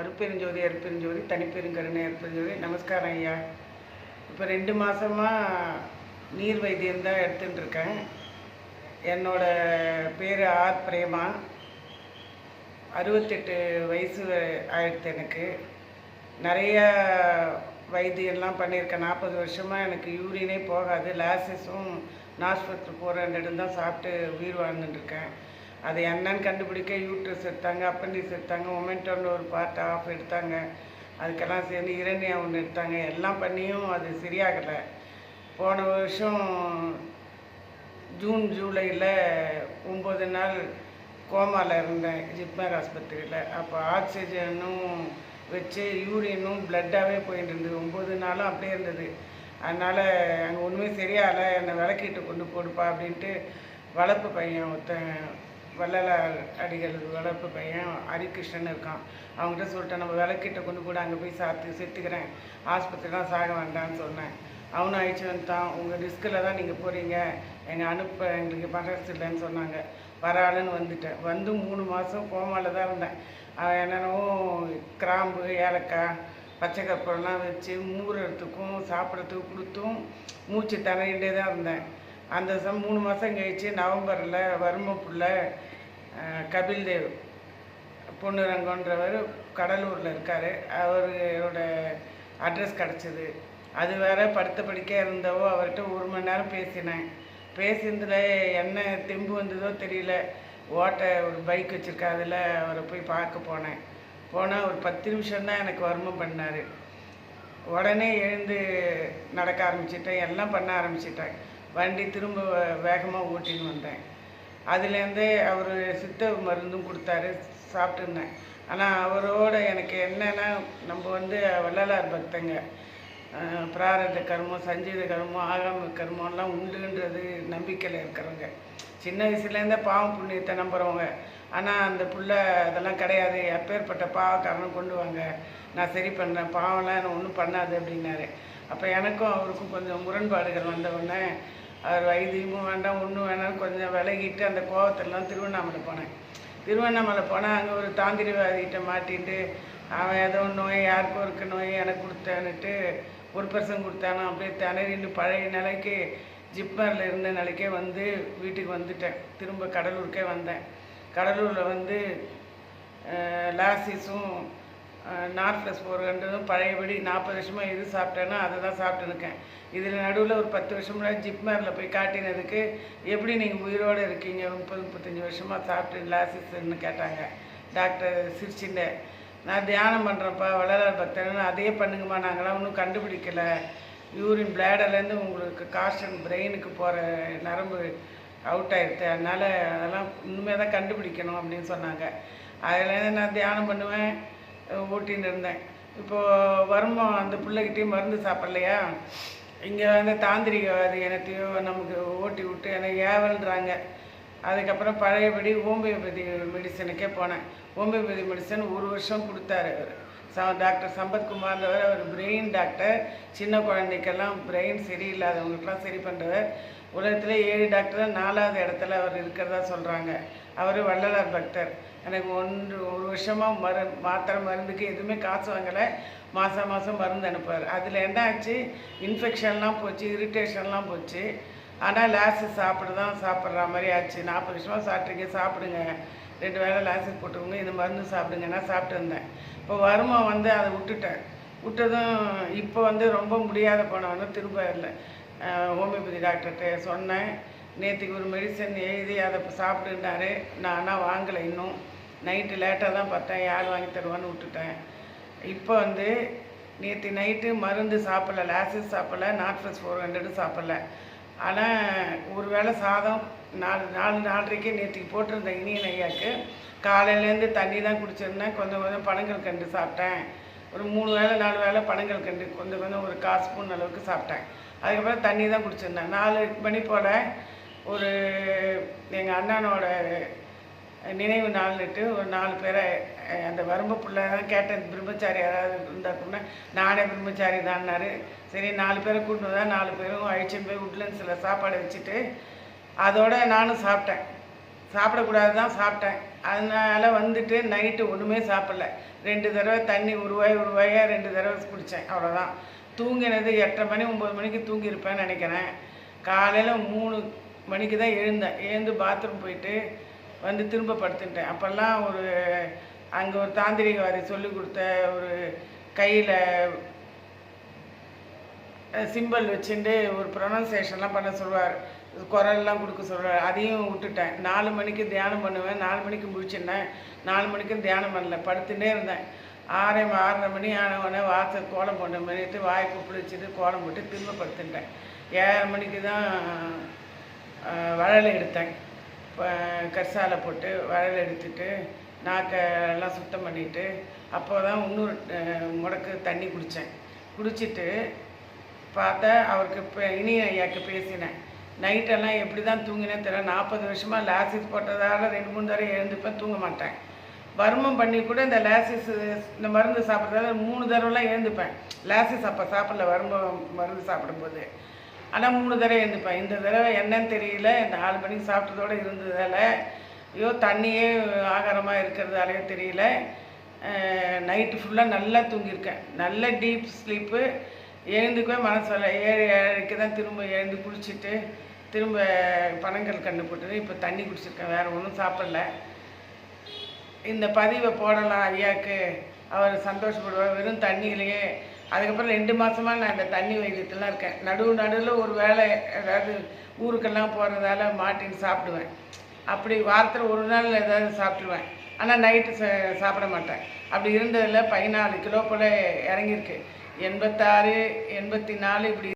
அருப்பெருஞ்சோதி அருப்பெருஞ்சோதி தனிப்பெருங்கருணை அருப்பெருஞ்சோதி. நமஸ்காரம் ஐயா. இப்போ ரெண்டு மாதமாக நீர் வைத்தியம் தான் எடுத்துட்டு இருக்கேன். என்னோட பேர் ஆர் பிரேமா. அறுபத்தெட்டு வயசு ஆயிடுத்து எனக்கு. நிறைய வைத்தியம்லாம் பண்ணியிருக்கேன். நாற்பது வருஷமாக எனக்கு யூரினே போகாது. லாசஸும் நாஸ்பத்திரி போகிற இடம் தான் சாப்பிட்டு உயிர் வாழ்ந்துட்டுருக்கேன் அது என்னன்னு கண்டுபிடிக்க யூட்ரஸ் எடுத்தாங்க அப்பண்டிஸ் எடுத்தாங்க மொமெண்டோன்னு ஒரு பார்ட் ஆஃப் எடுத்தாங்க. அதுக்கெல்லாம் சேர்ந்து இரண்டியா ஒன்று எடுத்தாங்க. எல்லாம் பண்ணியும் அது சரியாகலை. போன வருஷம் ஜூன் ஜூலையில் ஒம்பது நாள் கோமாவில் இருந்தேன் ஜிப்மர் ஆஸ்பத்திரியில். அப்போ ஆக்சிஜனும் வச்சு யூரினும் பிளட்டாகவே போயிட்டு இருந்தது. ஒம்பது நாளும் அப்படியே இருந்தது. அதனால் அங்கே ஒன்றுமே சரியாகலை. என்னை விளக்கிட்டு கொண்டு போடுப்பா அப்படின்ட்டு வளர்ப்பு பையன் ஒருத்தன் வள்ளலார் அடிகள் வளர்ப்பு பையன் ஹரிகிருஷ்ணன் இருக்கான். அவங்ககிட்ட சொல்லிட்டேன் நம்ம விளக்கிட்ட கொண்டு கூட அங்கே போய் சாத்து செத்துக்கிறேன். ஆஸ்பத்திரிலாம் சாக வேண்டாம்னு சொன்னேன். அவனும் அழிச்சு வந்துட்டான். உங்கள் ரிஸ்கில் தான் நீங்கள் போகிறீங்க எங்கள் அனுப்ப எங்களுக்கு மனசு இல்லைன்னு சொன்னாங்க. வராளுன்னு வந்துட்டேன். வந்து மூணு மாதம் கோமாவில் தான் இருந்தேன். அவன் என்னென்னவோ கிராம்பு ஏலக்காய் பச்சை கற்பூரம்லாம் வச்சு மூடுறதுக்கும் சாப்பிட்றதுக்கும் கொடுத்தும் மூச்சு திணறிகிட்டே தான் இருந்தேன். அந்த சம் மூணு மாதம் கழிச்சு நவம்பரில் வருமப்புள்ள கபில் தேவ் பொன்னுரங்கன்றவர் கடலூரில் இருக்கார். அவரோட அட்ரஸ் கிடச்சிது. அது வேற படுத்த படிக்க இருந்தவோ அவர்கிட்ட ஒரு மணி நேரம் பேசினேன். பேசினதில் என்ன தெம்பு வந்ததோ தெரியல. ஓட்ட ஒரு பைக் வச்சுருக்கா அதில் அவரை போய் பார்க்க போனேன். போனால் ஒரு பத்து நிமிஷம் தான் எனக்கு வருமம் பண்ணார். உடனே எழுந்து நடக்க ஆரம்பிச்சிட்டேன். எல்லாம் பண்ண ஆரம்பிச்சிட்டேன். வண்டி திரும்ப வேகமாக ஓட்டின்னு வந்தேன். அதுலேருந்தே அவர் சித்த மருந்தும் கொடுத்தாரு சாப்பிட்டுருந்தேன். ஆனால் அவரோட எனக்கு என்னென்னா நம்ம வந்து வள்ளலார் பக்தங்க. பிராரத கர்மம் சஞ்சீத கர்மம் ஆகாம கர்மம்லாம் உண்டுன்றது நம்பிக்கையில் இருக்கிறவங்க. சின்ன வயசுலேருந்தே பாவம் புண்ணியத்தை நம்புகிறவங்க ஆனால் அந்த புள்ள அதெல்லாம் கிடையாது. எப்பேற்பட்ட பாவக்காரனும் கொண்டு வாங்க. நான் சரி பண்ணுறேன் பாவம்லாம் என்ன ஒன்றும் பண்ணாது அப்படின்னாரு. அப்போ எனக்கும் அவருக்கும் கொஞ்சம் முரண்பாடுகள் வந்தவுடனே அவர் வைத்தியமும் வேண்டாம் ஒன்றும் வேணாம் கொஞ்சம் விலகிட்டு அந்த கோவத்திலலாம் திருவண்ணாமலை போனேன். திருவண்ணாமலை போனால் அங்கே ஒரு தாந்திரிவாதிகிட்ட மாட்டிட்டு அவன் ஏதோ நோய் யாருக்கோ இருக்க நோய் எனக்கு கொடுத்தான்ட்டு ஒரு பர்சன் கொடுத்தானோ? அப்படியே திணறின்னு பழைய நிலைக்கு ஜிப்மரில் இருந்த நிலைக்கே வந்து வீட்டுக்கு வந்துட்டேன். திரும்ப கடலூருக்கே வந்தேன். கடலூரில் வந்து லாசிஸும் நார்ஃப்ளஸ் ஃபோர் ஹண்ட்ரடும் பழையபடி நாற்பது வருஷமாக எது சாப்பிட்டேன்னா அதை தான் சாப்பிட்டுருக்கேன் இதில் நடுவில் ஒரு பத்து வருஷம் ஜிப்மேரில் போய் காட்டினதுக்கு எப்படி நீங்கள் உயிரோடு இருக்கீங்க? முப்பது முப்பத்தஞ்சு வருஷமாக சாப்பிட்டு லாசிஸ்ன்னு கேட்டாங்க. டாக்டர் சிரிச்சிண்ட நான் தியானம் பண்ணுறப்பா வள்ளலார் பக்தன் அதே பண்ணுங்கம்மா நாங்களாம் ஒன்றும் கண்டுபிடிக்கலை. யூரின் பிளேடர்லேருந்து உங்களுக்கு காஷன் பிரெயினுக்கு போகிற நரம்பு அவுட் ஆகிடுது அதனால் அதெல்லாம் இன்னுமே தான் கண்டுபிடிக்கணும் அப்படின்னு சொன்னாங்க. அதுலேருந்து நான் தியானம் பண்ணுவேன். ஓட்டின்னு இருந்தேன் இப்போது வருமா அந்த பிள்ளைகிட்டையும் மருந்து சாப்பிட்லையா? இங்கே வந்து தாந்திரிகவாதி எனத்தையும் நமக்கு ஓட்டி விட்டு என்னை ஏவல்ன்றாங்க. அதுக்கப்புறம் பழையபடி ஹோமியோபதி மெடிசனுக்கே போனேன். ஹோமியோபதி மெடிசன் ஒரு வருஷம் கொடுத்தாரு அவர். ச டாக்டர் சம்பத்குமார்ன்றவர் அவர் பிரெயின் டாக்டர் சின்ன குழந்தைக்கெல்லாம் பிரெயின் சரியில்லாதவங்களுக்கெல்லாம் சரி பண்ணுறவர் உலகத்தில் ஏழு டாக்டர் நாலாவது இடத்துல அவர் இருக்கிறதா சொல்கிறாங்க அவர் வள்ளலார் பக்தர். எனக்கு ஒன்று ஒரு வருஷமாக மரு மாத்திரை மருந்துக்கு எதுவுமே காசு வாங்கலை. மாதம் மாதம் மருந்து அனுப்புவார். அதில் என்ன ஆச்சு? இன்ஃபெக்ஷன்லாம் போச்சு இரிட்டேஷன்லாம் போச்சு. ஆனால் லாஸு சாப்பிட தான் சாப்பிட்ற மாதிரி ஆச்சு. நாற்பது வருஷமாக சாப்பிட்றீங்க சாப்பிடுங்க. ரெண்டு வேளை லாஸு போட்டுக்கோங்க. இந்த மருந்து சாப்பிடுங்க. நான் சாப்பிட்டு இருந்தேன் இப்போ வருமா வந்து அதை விட்டுட்டேன். விட்டதும் இப்போ வந்து ரொம்ப முடியாத போனவொன்னே திரும்ப இல்லை ஹோமியோபதி டாக்டர்கிட்ட சொன்னேன். நேற்றுக்கு ஒரு மெடிசன் எழுதி அதை சாப்பிட்டுட்டாரு நான் ஆனால் வாங்கலை இன்னும். நைட்டு லேட்டாக தான் பார்த்தேன் யார் வாங்கி தருவான்னு விட்டுட்டேன். இப்போ வந்து நேற்று நைட்டு மருந்து சாப்பிடல லாசஸ் சாப்பிடல நாட்ஃபஸ் ஃபோர் ஹண்ட்ரடும் சாப்பிடல. ஆனால் ஒரு வேளை சாதம் நாலு நாலு நாலரைக்கே நேற்றுக்கு போட்டிருந்தேன் இனிய நையாக்கு காலையிலேருந்து தண்ணி தான் குடிச்சிருந்தேன். கொஞ்சம் கொஞ்சம் பனங்கள் கண்டு சாப்பிட்டேன். ஒரு மூணு வேளை நாலு வேளை பனங்கள் கண்டு கொஞ்சம் கொஞ்சம் ஒரு கால் ஸ்பூன் அளவுக்கு சாப்பிட்டேன். அதுக்கப்புறம் தண்ணி தான் குடிச்சிருந்தேன். நாலு மணி போல் ஒரு எங்கள் அண்ணனோட நினைவு நாள்னுட்டு ஒரு நாலு பேரை அந்த வரம்பு பிள்ளை தான் கேட்டேன் பிரம்மச்சாரி யாராவது இருந்தாக்குன்னா நானே பிரம்மச்சாரி தான்னாரு. சரி நாலு பேரை கூட்டினு தான் நாலு பேரும் அழிச்சுன்னு போய் உட்லன்ஸில் சாப்பாடு வச்சுட்டு அதோட நானும் சாப்பிட்டேன். சாப்பிடக்கூடாது தான் சாப்பிட்டேன். அதனால வந்துட்டு நைட்டு ஒன்றுமே சாப்பிடல. ரெண்டு தடவை தண்ணி ஒரு வாய் ஒரு ரெண்டு தடவை குடித்தேன் அவ்வளோதான் தூங்கினது எட்டரை மணி ஒம்பது மணிக்கு தூங்கியிருப்பேன்னு நினைக்கிறேன். காலையில் மூணு மணிக்கு தான் எழுந்தேன். எழுந்து பாத்ரூம் போயிட்டு வந்து திரும்ப படுத்துட்டேன். அப்போல்லாம் ஒரு அங்கே ஒரு தாந்திரிகவாதி சொல்லி கொடுத்த ஒரு கையில் சிம்பிள் வச்சுட்டு ஒரு ப்ரொனன்சேஷன்லாம் பண்ண சொல்லுவார். குரல்லாம் கொடுக்க சொல்கிறார் அதையும் விட்டுட்டேன். நாலு மணிக்கு தியானம் பண்ணுவேன். நாலு மணிக்கு முடிச்சிருந்தேன் நாலு மணிக்கும் தியானம் பண்ணல. படுத்துகிட்டே இருந்தேன். ஆறே ஆறரை மணி ஆன உடனே கோலம் போட்ட மணிட்டு வாய்ப்பு குப்பிடி கோலம் போட்டு திரும்ப படுத்துட்டேன் ஏழரை மணிக்கு தான் வழலை வழல் எடுத்தேன். இப்போ கரிசாலை போட்டு வழல் எடுத்துட்டு நாக்கை எல்லாம் சுத்தம் பண்ணிட்டு அப்போ தான் இன்னொரு முடக்கு தண்ணி குடித்தேன் குடிச்சிட்டு பார்த்தா அவருக்கு இப்போ இனி ஐயாக்கு பேசினேன். நைட்டெல்லாம் எப்படி தான் தூங்கினேன் தெரியல. நாற்பது வருஷமாக லாசிஸ் போட்டதால் ரெண்டு மூணு தடவை எழுந்துப்பேன் தூங்க மாட்டேன். வர்மம் பண்ணி கூட இந்த லேசிஸ் இந்த மருந்து சாப்பிட்றதால மூணு தடவைலாம் எழுந்துப்பேன் லேசிஸ் அப்போ சாப்பிடல வர்மம் மருந்து சாப்பிடும்போது. ஆனால் மூணு தடவை எழுந்துப்பேன் இந்த தடவை என்னன்னு தெரியல. நாலு மணிக்கு சாப்பிட்டதோட இருந்ததால ஐயோ தண்ணியே ஆகாரமாக இருக்கிறதாலையோ தெரியல. நைட்டு ஃபுல்லாக நல்லா தூங்கியிருக்கேன். நல்ல டீப் ஸ்லீப்பு. எழுந்துக்கவே மனசு வரல ஏழு ஏழைக்கு தான் திரும்ப எழுந்து குளிச்சுட்டு திரும்ப பனங்கல் கண்ணு போட்டு இப்போ தண்ணி குடிச்சிருக்கேன். வேறு ஒன்றும் சாப்பிடல. இந்த பதிவை போடலாம் ஐயாக்கு. அவர் சந்தோஷப்படுவார். வெறும் தண்ணியிலேயே. அதுக்கப்புறம் ரெண்டு மாதமாக நான் இந்த தண்ணி வைத்தியத்துலாம் இருக்கேன். நடுவு நடுவில் ஒரு வேளை ஏதாவது ஊருக்கெல்லாம் போகிறதால மாட்டின்னு சாப்பிடுவேன். அப்படி வாரத்தில் ஒரு நாள் ஏதாவது சாப்பிடுவேன் ஆனால் நைட்டு சாப்பிட மாட்டேன். அப்படி இருந்ததில் பதினாலு கிலோ போல் இறங்கியிருக்கு. எண்பத்தாறு எண்பத்தி நாலு இப்படி